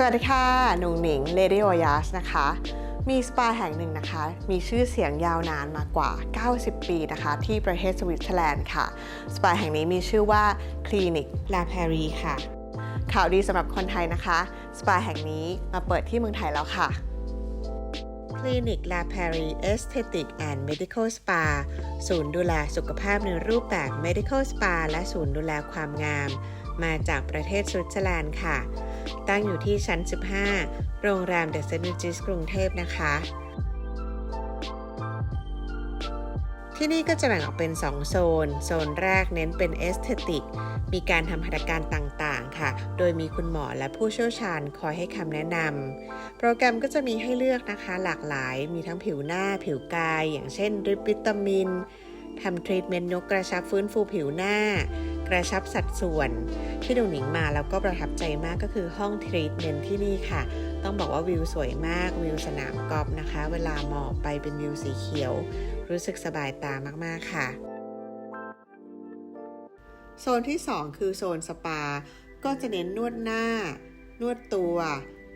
สวัสดีค่ะ หนุ่งหนิง Lady o y a s นะคะ มีสปาแห่งหนึ่งนะคะ มีชื่อเสียงยาวนานมากว่า 90 ปีนะคะ ที่ประเทศสวิตเซอร์แลนด์ค่ะ สปาแห่งนี้มีชื่อว่าคลินิกลา p พรีค่ะ ข่าวดีสำหรับคนไทยนะคะ สปาแห่งนี้มาเปิดที่เมืองไทยแล้วค่ะคลินิกลา p พรีเอสเทติกแอนด์เมดิคอลสปาศูนย์ดูแลสุขภาพในรูปแบบ Medical Spa และศูนย์ดูแลความงาม มาจากประเทศสวิตเซอร์แลนด์ค่ะ ตั้งอยู่ที่ชั้น 15 โรงแรมเดอะเซนต์จิสกรุงเทพนะคะ ที่นี่ก็จะแบ่งออกเป็น 2 โซน โซนแรกเน้นเป็นเอสเทติก มีการทำหัตถการต่างๆ ค่ะ โดยมีคุณหมอและผู้เชี่ยวชาญคอยให้คำแนะนำ โปรแกรมก็จะมีให้เลือกนะคะ หลากหลาย มีทั้งผิวหน้า ผิวกาย อย่างเช่นริปวิตามินทำทรีทเมนต์ยกกระชับฟื้นฟูผิวหน้า กระชับสัดส่วน ที่ดูหนิงมาแล้วก็ประทับใจมากก็คือห้องทรีทเมนต์ที่นี่ค่ะ ต้องบอกว่าวิวสวยมากวิวสนามกอล์ฟนะคะ เวลามองไปเป็นวิวสีเขียว รู้สึกสบายตามากๆค่ะ โซนที่ 2 คือโซนสปา ก็จะเน้นนวดหน้า นวดตัว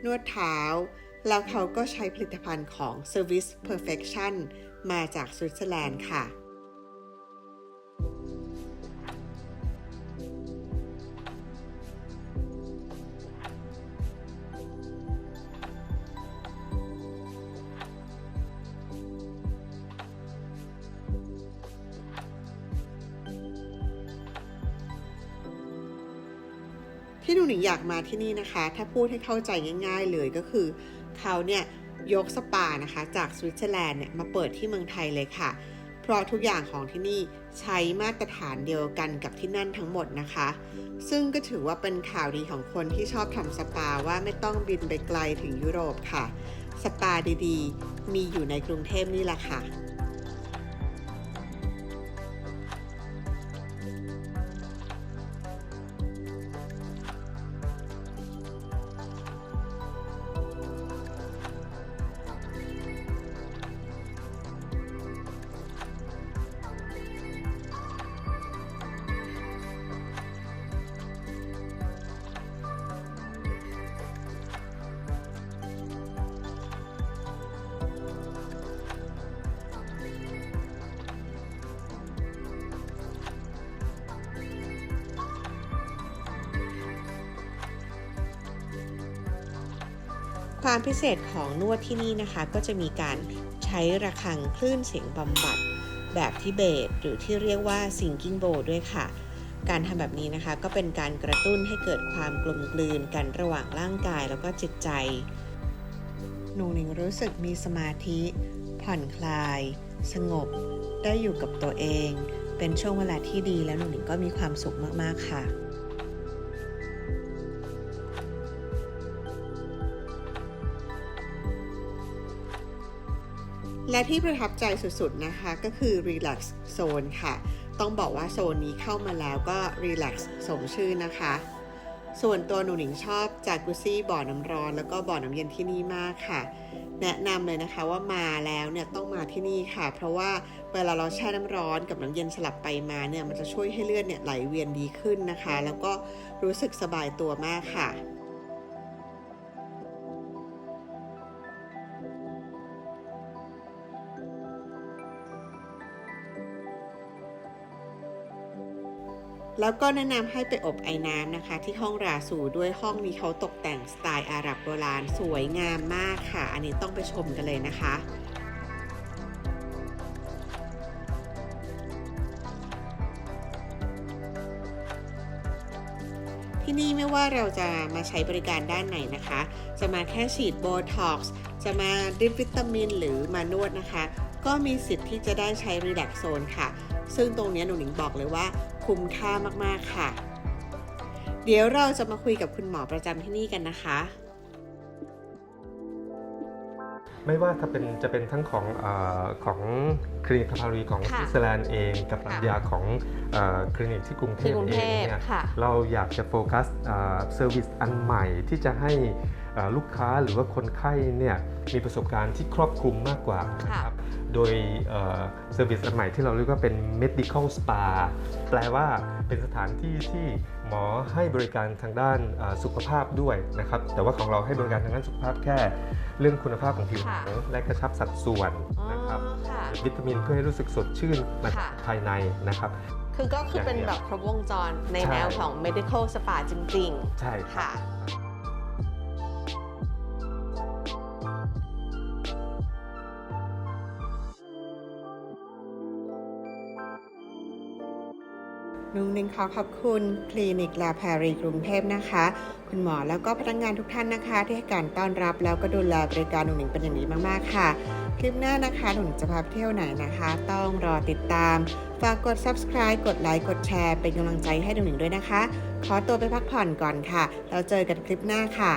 นวดเท้า แล้วเขาก็ใช้ผลิตภัณฑ์ของ Service Perfection มาจากสวิตเซอร์แลนด์ค่ะ ที่หนูหนิงอยากมาที่นี่นะคะ ถ้าพูดให้เข้าใจง่าย ๆ เลยก็คือเขาเนี่ยยกสปานะคะจากสวิตเซอร์แลนด์เนี่ยมาเปิดที่เมืองไทยเลยค่ะ เพราะทุกอย่างของที่นี่ใช้มาตรฐานเดียวกันกับที่นั่นทั้งหมดนะคะ ซึ่งก็ถือว่าเป็นข่าวดีของคนที่ชอบทำสปาว่าไม่ต้องบินไปไกลถึงยุโรปค่ะ สปาดีๆ มีอยู่ในกรุงเทพนี่แหละค่ะ ความพิเศษของนวดที่นี่นะคะ ก็จะมีการใช้ระฆังคลื่นเสียงบำบัด แบบทิเบต หรือที่เรียกว่า Singing Bowl ด้วยค่ะ การทำแบบนี้นะคะ ก็เป็นการกระตุ้นให้เกิดความกลมกลืนกันระหว่างร่างกายแล้วก็จิตใจ หนูหนิงรู้สึกมีสมาธิ ผ่อนคลาย สงบ ได้อยู่กับตัวเอง เป็นช่วงเวลาที่ดีแล้วหนูหนิงก็มีความสุขมากๆค่ะ และที่ประทับใจสุดๆนะคะก็คือ Relax Zone ค่ะ ต้องบอกว่าโซนนี้เข้ามาแล้วก็ Relax สมชื่อนะคะ ส่วนตัวหนูหนิงชอบจากกุซี่บ่อน้ำร้อน แล้วก็บ่อน้ำเย็นที่นี่มากค่ะ แนะนำเลยนะคะว่ามาแล้วเนี่ยต้องมาที่นี่ค่ะ เพราะว่าเวลาเราแช่น้ำร้อนกับน้ำเย็นสลับไปมาเนี่ยมันจะช่วยให้เลือดเนี่ยไหลเวียนดีขึ้นนะคะ แล้วก็รู้สึกสบายตัวมากค่ะ แล้วก็แนะนำให้ไปอบไอ้น้ำนะคะ ที่ห้องราสูด้วยห้องนี้เขาตกแต่งสไตล์อาหรับโบราณ สวยงามมากค่ะ อันนี้ต้องไปชมกันเลยนะคะที่นี่ไม่ว่าเราจะมาใช้บริการด้านไหนนะคะ จะมาแค่ฉีดโบท็อกซ์ จะมาดริปวิตามินหรือมานวดนะคะ ก็มีสิทธิ์ที่จะได้ใช้รีแลกโซนค่ะ ซึ่งตรงเนี้ยหนูหนิงบอกเลยว่า คุ้มค่ามากๆค่ะ เดี๋ยวเราจะมาคุยกับคุณหมอประจำที่นี่กันนะคะ ไม่ว่าจะเป็นจะเป็นทั้งของเออของคลินิกคาพารีของสค่ะวิตเซอร์แลนด์เองกับค่ะปัญญาของเออคลินิกที่กรุงเทที่พกรุงเอเทงพเนี่ยค่ะ เราอยากจะโฟกัสเซอร์วิสอันใหม่ที่จะให้เอ่อลูกค้าหรือว่าคนไข้เนี่ยมีประสบการณ์ที่ครอบคลุมมากกว่านะครับ โดยเซอร์วิสอันใหม่ที่เราเรียกว่าเป็น medical spa แปลว่าเป็นสถานที่ที่หหมอให้บริการทางด้านอ่าสุขภาพด้วยนะครับ แต่ว่าของเราให้บริการทางด้านสุขภาพแค่เรื่องคุณภาพของผิวหนังค่ะและกระชับสัดส่วนอ๋อนะครับค่ะวิตามินเพื่อให้รู้สึกสดชื่นมาจากค่ะภายในนะครับคือก็คือเป็นแบบครบวงจรในใช่แนวของ medical spa จริงใช่ๆครับค่ะ นุ้งนิ่งขอขอบคุณคลินิกลาแพรีกรุงเทพนะคะ คุณหมอแล้วก็พนักงานทุกท่านนะคะ ที่ให้การต้อนรับแล้วก็ดูแลบริการหนุ่งหนิงเป็นอย่างดีมากๆค่ะ คลิปหน้านะคะหนุ่งจะพาเที่ยวไหนนะคะ ต้องรอติดตาม ฝากกด subscribe กดไลค์กดแชร์เป็นกำลังใจให้หนุ่งหนิงด้วยนะคะ ขอตัวไปพักผ่อนก่อนค่ะ แล้วเจอกันคลิปหน้าค่ะ